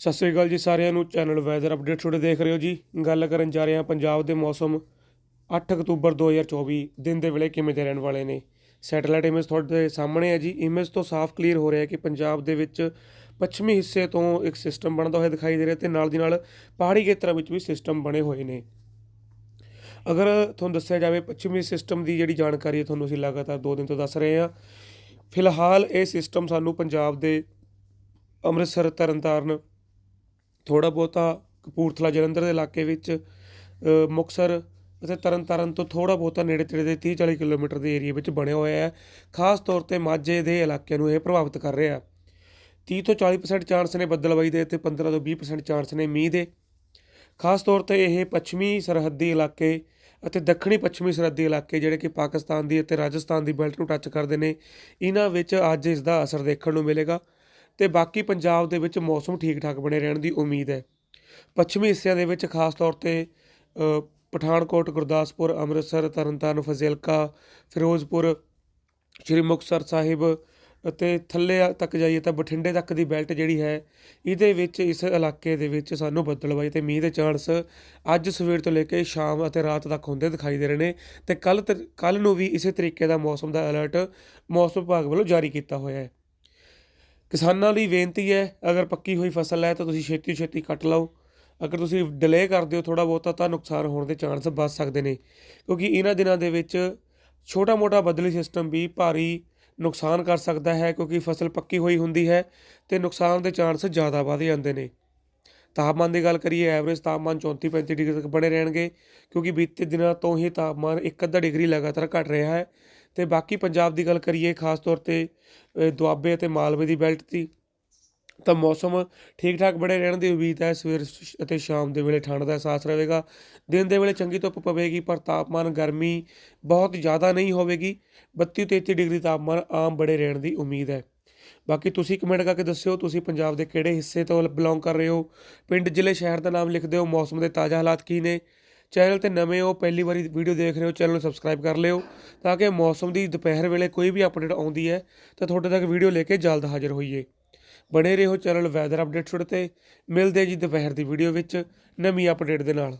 ਸਤਿ ਸ੍ਰੀ ਅਕਾਲ ਜੀ ਸਾਰਿਆਂ ਨੂੰ। ਚੈਨਲ ਵੈਦਰ ਅਪਡੇਟ ਤੁਹਾਡੇ ਦੇਖ ਰਹੇ ਹੋ ਜੀ। ਗੱਲ ਕਰਨ ਜਾ ਰਹੇ ਹਾਂ ਪੰਜਾਬ ਦੇ ਮੌਸਮ। 8 ਅਕਤੂਬਰ 2024 ਦਿਨ ਦੇ ਵੇਲੇ ਕਿਵੇਂ ਦੇ ਰਹਿਣ ਵਾਲੇ ਨੇ? ਸੈਟੇਲਾਈਟ ਇਮੇਜ ਤੁਹਾਡੇ ਸਾਹਮਣੇ ਹੈ ਜੀ। ਇਮੇਜ ਤੋਂ ਸਾਫ਼ ਕਲੀਅਰ ਹੋ ਰਿਹਾ ਹੈ ਕਿ ਪੰਜਾਬ ਦੇ ਵਿੱਚ ਪੱਛਮੀ ਹਿੱਸੇ ਤੋਂ ਇੱਕ ਸਿਸਟਮ ਬਣਦਾ ਹੋਇਆ ਦਿਖਾਈ ਦੇ ਰਿਹਾ ਤੇ ਨਾਲ ਦੀ ਨਾਲ ਪਹਾੜੀ ਖੇਤਰਾਂ ਵਿੱਚ ਵੀ ਸਿਸਟਮ ਬਣੇ ਹੋਏ ਨੇ। ਅਗਰ ਤੁਹਾਨੂੰ ਦੱਸਿਆ ਜਾਵੇ ਪੱਛਮੀ ਸਿਸਟਮ ਦੀ ਜਿਹੜੀ ਜਾਣਕਾਰੀ ਹੈ ਤੁਹਾਨੂੰ ਅਸੀਂ ਲਗਾਤਾਰ 2 ਦਿਨ ਤੋਂ ਦੱਸ ਰਹੇ ਹਾਂ। ਫਿਲਹਾਲ ਇਹ ਸਿਸਟਮ ਸਾਨੂੰ ਪੰਜਾਬ ਦੇ ਅੰਮ੍ਰਿਤਸਰ, ਤਰਨਤਾਰਨ ਥੋੜ੍ਹਾ ਬਹੁਤਾ ਕਪੂਰਥਲਾ ਜਲੰਧਰ ਦੇ ਇਲਾਕੇ ਵਿੱਚ ਅ, ਮੁਕਤਸਰ ਅਤੇ ਤਰਨਤਾਰਨ ਤੋਂ ਥੋੜਾ ਬਹੁਤਾ ਨੇੜੇ ਤੇੜੇ ਦੇ 30 40 ਕਿਲੋਮੀਟਰ ਦੇ ਏਰੀਆ ਵਿੱਚ ਬਣਿਆ ਹੋਇਆ ਹੈ। ਖਾਸ ਤੌਰ ਤੇ ਮਾਝੇ ਦੇ ਇਲਾਕਿਆਂ ਨੂੰ ਇਹ ਪ੍ਰਭਾਵਿਤ ਕਰ ਰਿਹਾ ਹੈ। 30 ਤੋਂ 40% ਚਾਂਸ ਨੇ ਬੱਦਲਬਾਈ ਦੇ ਤੇ 15 ਤੋਂ 20% ਚਾਂਸ ਨੇ ਮੀਂਹ ਦੇ। ਖਾਸ ਤੌਰ ਤੇ ਇਹ ਪੱਛਮੀ ਸਰਹੱਦੀ ਇਲਾਕੇ ਅਤੇ ਦੱਖਣੀ ਪੱਛਮੀ ਸਰਹੱਦੀ ਇਲਾਕੇ ਜਿਹੜੇ ਕਿ ਪਾਕਿਸਤਾਨ ਦੀ ਅਤੇ ਰਾਜਸਥਾਨ ਦੀ ਬੈਲਟ ਨੂੰ ਟੱਚ ਕਰਦੇ ਨੇ ਇਹਨਾਂ ਵਿੱਚ ਅੱਜ ਇਸ ਦਾ ਅਸਰ ਦੇਖਣ ਨੂੰ ਮਿਲੇਗਾ। ਤੇ ਬਾਕੀ ਪੰਜਾਬ ਦੇ ਵਿੱਚ ਮੌਸਮ ਠੀਕ ਠਾਕ ਬਣੇ ਰਹਿਣ ਦੀ ਉਮੀਦ ਹੈ। ਪੱਛਮੀ ਹਿੱਸਿਆਂ ਦੇ ਵਿੱਚ ਖਾਸ ਤੌਰ ਤੇ ਪਠਾਨਕੋਟ, ਗੁਰਦਾਸਪੁਰ, ਅੰਮ੍ਰਿਤਸਰ, ਤਰਨਤਾਰਨ, ਫਜ਼ਿਲਕਾ, ਫਿਰੋਜ਼ਪੁਰ, ਸ਼੍ਰੀ ਮੁਕਤਸਰ ਸਾਹਿਬ, ਅਤੇ ਥੱਲੇ ਤੱਕ ਜਾਈਏ ਤਾਂ ਬਠਿੰਡੇ ਤੱਕ ਦੀ ਬੈਲਟ ਜਿਹੜੀ ਹੈ, ਇਹਦੇ ਵਿੱਚ, ਇਸ ਇਲਾਕੇ ਦੇ ਵਿੱਚ ਸਾਨੂੰ ਬੱਦਲਬਾਈ ਤੇ ਮੀਂਹ ਦੇ ਚਾਂਸ ਅੱਜ ਸਵੇਰ ਤੋਂ ਲੈ ਕੇ ਸ਼ਾਮ ਅਤੇ ਰਾਤ ਤੱਕ ਹੁੰਦੇ ਦਿਖਾਈ ਦੇ ਰਹੇ ਨੇ ਤੇ ਕੱਲ ਕੱਲ ਨੂੰ ਵੀ ਇਸੇ ਤਰੀਕੇ ਦਾ ਮੌਸਮ ਦਾ ਅਲਰਟ ਮੌਸਮ ਵਿਭਾਗ ਵੱਲੋਂ ਜਾਰੀ ਕੀਤਾ ਹੋਇਆ ਹੈ। ਕਿਸਾਨਾਂ ਲਈ ਬੇਨਤੀ ਹੈ, ਅਗਰ ਪੱਕੀ ਹੋਈ ਫਸਲ ਹੈ ਤਾਂ ਤੁਸੀਂ ਛੇਤੀ ਛੇਤੀ ਕੱਟ ਲਓ। ਅਗਰ ਤੁਸੀਂ ਡਿਲੇ ਕਰਦੇ ਹੋ ਥੋੜਾ ਬਹੁਤਾ ਤਾਂ ਨੁਕਸਾਨ ਹੋਣ ਦੇ ਚਾਂਸ ਵੱਧ ਸਕਦੇ ਨੇ, ਕਿਉਂਕਿ ਇਹਨਾਂ ਦਿਨਾਂ ਦੇ ਵਿੱਚ ਛੋਟਾ ਮੋਟਾ ਬਦਲੀ ਸਿਸਟਮ ਵੀ ਭਾਰੀ ਨੁਕਸਾਨ ਕਰ ਸਕਦਾ ਹੈ, ਕਿਉਂਕਿ ਫਸਲ ਪੱਕੀ ਹੋਈ ਹੁੰਦੀ ਹੈ ਤੇ ਨੁਕਸਾਨ ਦੇ ਚਾਂਸ ਜ਼ਿਆਦਾ ਵਧ ਜਾਂਦੇ ਨੇ। ਤਾਪਮਾਨ ਦੀ ਗੱਲ ਕਰੀਏ ਐਵਰੇਜ ਤਾਪਮਾਨ 34 35 ਡਿਗਰੀ ਤੱਕ ਬਣੇ ਰਹਿਣਗੇ, ਕਿਉਂਕਿ ਬੀਤੇ ਦਿਨਾਂ ਤੋਂ ਹੀ ਤਾਪਮਾਨ ਇੱਕ ਅੱਧਾ ਡਿਗਰੀ ਲਗਾਤਾਰ ਘਟ ਰਿਹਾ ਹੈ। ਤੇ ਬਾਕੀ ਪੰਜਾਬ ਦੀ ਗੱਲ ਕਰੀਏ, ਖਾਸ ਤੌਰ ਤੇ ਦੁਆਬੇ ਅਤੇ ਮਾਲਵੇ ਦੀ ਬੈਲਟ ਦੀ, ਤਾਂ ਮੌਸਮ ਠੀਕ ਠਾਕ ਬਣੇ ਰਹਿਣ ਦੀ ਉਮੀਦ ਹੈ। ਸਵੇਰ ਸ਼- ਅਤੇ ਸ਼ਾਮ ਦੇ ਵੇਲੇ ਠੰਡ ਦਾ ਅਹਿਸਾਸ ਰਹੇਗਾ। ਦਿਨ ਦੇ ਵੇਲੇ ਚੰਗੀ ਧੁੱਪ ਪਵੇਗੀ, ਪਰ ਤਾਪਮਾਨ ਗਰਮੀ ਬਹੁਤ ਜ਼ਿਆਦਾ ਨਹੀਂ ਹੋਵੇਗੀ। 32 33 ਡਿਗਰੀ ਤਾਪਮਾਨ ਆਮ ਬੜੇ ਰਹਿਣ ਦੀ ਉਮੀਦ ਹੈ। ਬਾਕੀ ਤੁਸੀਂ ਕਮੈਂਟ ਕਰਕੇ ਦੱਸਿਓ, ਤੁਸੀਂ ਪੰਜਾਬ ਦੇ ਕਿਹੜੇ ਹਿੱਸੇ ਤੋਂ ਬਿਲੋਂਗ ਕਰ ਰਹੇ ਹੋ? ਪਿੰਡ, ਜ਼ਿਲ੍ਹੇ, ਸ਼ਹਿਰ ਦਾ ਨਾਮ ਲਿਖ ਦਿਓ। ਮੌਸਮ ਦੇ ਤਾਜ਼ਾ ਹਾਲਾਤ ਕੀ ਨੇ? ਚੈਨਲ ਤੇ ਨਵੇਂ ਹੋ, ਪਹਿਲੀ ਵਾਰੀ ਵੀਡੀਓ ਦੇਖ ਰਹੇ ਹੋ, ਚੈਨਲ ਨੂੰ ਸਬਸਕ੍ਰਾਈਬ ਕਰ ਲਿਓ ਤਾਂ ਕਿ ਮੌਸਮ ਦੀ ਦੁਪਹਿਰ ਵੇਲੇ ਕੋਈ ਵੀ ਅਪਡੇਟ ਆਉਂਦੀ ਹੈ ਤਾਂ ਤੁਹਾਡੇ ਤੱਕ ਵੀਡੀਓ ਲੈ ਕੇ ਜਲਦ ਹਾਜ਼ਰ ਹੋਈਏ। ਬਣੇ ਰਹੋ ਚੈਨਲ ਵੈਦਰ ਅਪਡੇਟ ਛੁੱਟ ਤੇ, ਮਿਲਦੇ ਜੀ ਦੁਪਹਿਰ ਦੀ ਵੀਡੀਓ ਵਿੱਚ ਨਵੀਂ ਅਪਡੇਟ ਦੇ ਨਾਲ।